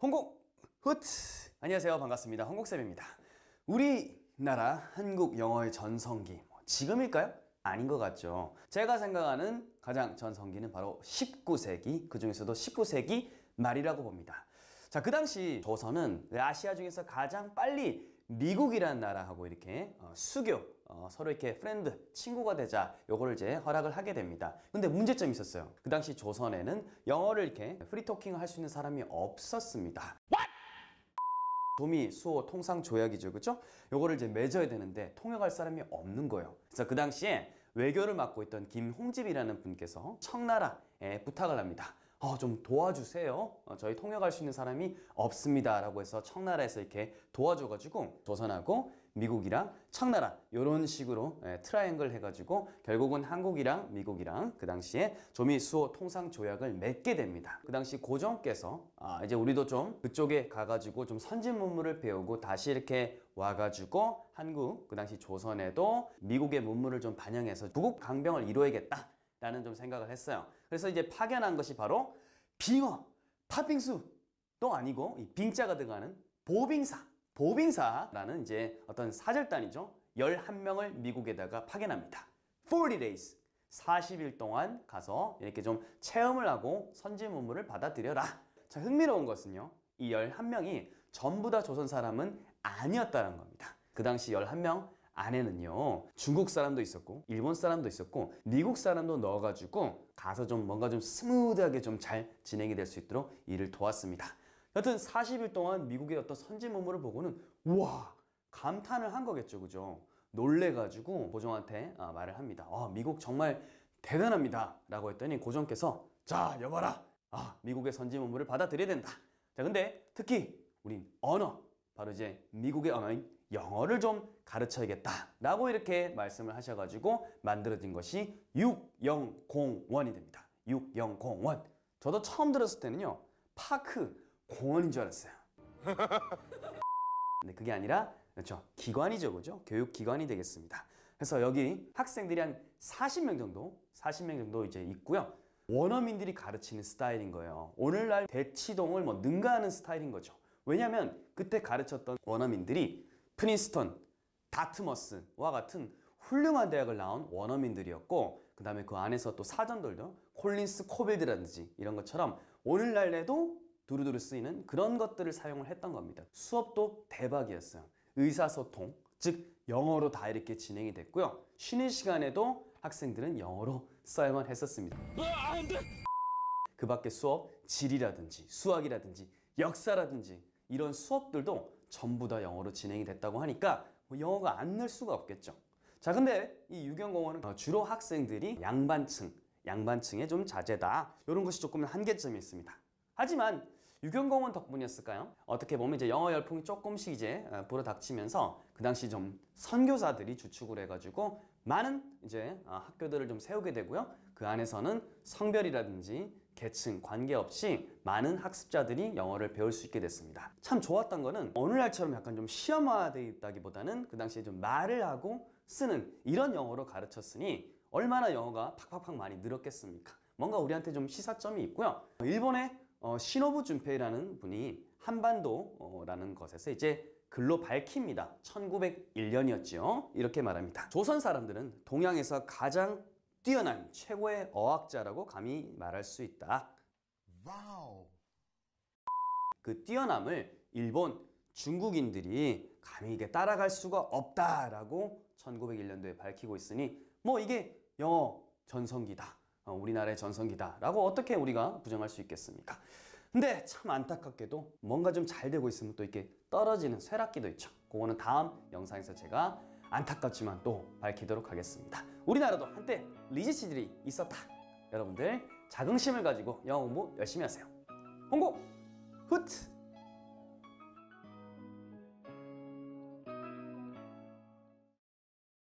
홍국 후트 안녕하세요. 반갑습니다. 홍국쌤입니다. 우리나라 한국 영어의 전성기 뭐 지금일까요? 아닌 것 같죠. 제가 생각하는 가장 전성기는 바로 19세기 그 중에서도 19세기 말이라고 봅니다. 자 그 당시 조선은 아시아 중에서 가장 빨리 미국이라는 나라하고 이렇게 어, 수교 어, 서로 이렇게 프렌드 친구가 되자 요거를 이제 허락을 하게 됩니다 근데 문제점이 있었어요 그 당시 조선에는 영어를 이렇게 프리토킹을 할 수 있는 사람이 없었습니다 도미, 수호, 통상 조약이죠. 그죠? 요거를 이제 맺어야 되는데 통역할 사람이 없는 거예요. 그래서 그 당시에 외교를 맡고 있던 김홍집이라는 분께서 청나라에 부탁을 합니다. 어, 좀 도와주세요. 어, 저희 통역할 수 있는 사람이 없습니다. 라고 해서 청나라에서 이렇게 도와줘가지고 조선하고 미국이랑 청나라 이런 식으로 예, 트라이앵글 해가지고 결국은 한국이랑 미국이랑 그 당시에 조미수호 통상 조약을 맺게 됩니다. 그 당시 고종께서 아, 이제 우리도 좀 그쪽에 가가지고 좀 선진 문물을 배우고 다시 이렇게 와가지고 한국 그 당시 조선에도 미국의 문물을 좀 반영해서 부국 강병을 이루어야겠다. 라는 좀 생각을 했어요. 그래서 이제 파견한 것이 바로 빙어, 팥빙수도 아니고 이 빙자가 들어가는 보빙사, 보빙사라는 이제 어떤 사절단이죠. 11명을 미국에다가 파견합니다. 40 days, 40일 동안 가서 이렇게 좀 체험을 하고 선지 문물을 받아들여라. 자, 흥미로운 것은요. 이 11명이 전부 다 조선 사람은 아니었다는 겁니다. 그 당시 11명 안에는요 중국 사람도 있었고 일본 사람도 있었고 미국 사람도 넣어가지고 가서 좀 뭔가 좀 스무드하게 좀 잘 진행이 될 수 있도록 일을 도왔습니다. 여튼 40일 동안 미국의 어떤 선진 문물을 보고는 우와 감탄을 한 거겠죠 그죠? 놀래가지고 고종한테 아, 말을 합니다. 아, 미국 정말 대단합니다. 라고 했더니 고종께서 자 여봐라. 아, 미국의 선진 문물을 받아들여야 된다. 자 근데 특히 우린 언어 바로 이제 미국의 언어인 영어를 좀 가르쳐야겠다 라고 이렇게 말씀을 하셔가지고 만들어진 것이 6001이 됩니다. 6001 저도 처음 들었을 때는요 파크 공원인 줄 알았어요. 근데 그게 아니라 그렇죠. 기관이죠 그죠? 교육기관이 되겠습니다. 그래서 여기 학생들이 한 40명 정도 40명 정도 이제 있고요. 원어민들이 가르치는 스타일인 거예요. 오늘날 대치동을 뭐 능가하는 스타일인 거죠. 왜냐하면 그때 가르쳤던 원어민들이 프린스턴, 다트머스와 같은 훌륭한 대학을 나온 원어민들이었고 그 다음에 그 안에서 또 사전들도 콜린스 코빌드라든지 이런 것처럼 오늘날에도 두루두루 쓰이는 그런 것들을 사용을 했던 겁니다. 수업도 대박이었어요. 의사소통, 즉 영어로 다 이렇게 진행이 됐고요. 쉬는 시간에도 학생들은 영어로 써야만 했었습니다. 그 밖에 수업, 지리라든지 수학이라든지 역사라든지 이런 수업들도 전부 다 영어로 진행이 됐다고 하니까 뭐 영어가 안 늘 수가 없겠죠. 자 근데 이 유경공원은 어, 주로 학생들이 양반층, 양반층의 좀 자제다 이런 것이 조금 한계점이 있습니다. 하지만 유경공원 덕분이었을까요? 어떻게 보면 이제 영어 열풍이 조금씩 이제 어, 불어닥치면서 그 당시 좀 선교사들이 주축을 해가지고 많은 이제 어, 학교들을 좀 세우게 되고요. 그 안에서는 성별이라든지 계층 관계없이 많은 학습자들이 영어를 배울 수 있게 됐습니다. 참 좋았던 거는 오늘날처럼 약간 좀 시험화되어 있다기보다는 그 당시에 좀 말을 하고 쓰는 이런 영어로 가르쳤으니 얼마나 영어가 팍팍팍 많이 늘었겠습니까? 뭔가 우리한테 좀 시사점이 있고요. 일본의 어, 시노부 준페이라는 분이 한반도라는 것에서 이제 글로 밝힙니다. 1901년이었죠. 이렇게 말합니다. 조선 사람들은 동양에서 가장 뛰어난 최고의 어학자라고 감히 말할 수 있다. 와우. 그 뛰어남을 일본 중국인들이 감히 이게 따라갈 수가 없다라고 1901년도에 밝히고 있으니 뭐 이게 영어 전성기다. 어, 우리나라의 전성기다라고 어떻게 우리가 부정할 수 있겠습니까? 근데 참 안타깝게도 뭔가 좀 잘 되고 있으면 또 이렇게 떨어지는 쇠락기도 있죠. 그거는 다음 영상에서 제가 안타깝지만 또 밝히도록 하겠습니다. 우리나라도 한때 리지치들이 있었다. 여러분들 자긍심을 가지고 영어 공부 열심히 하세요. 홍보 후트!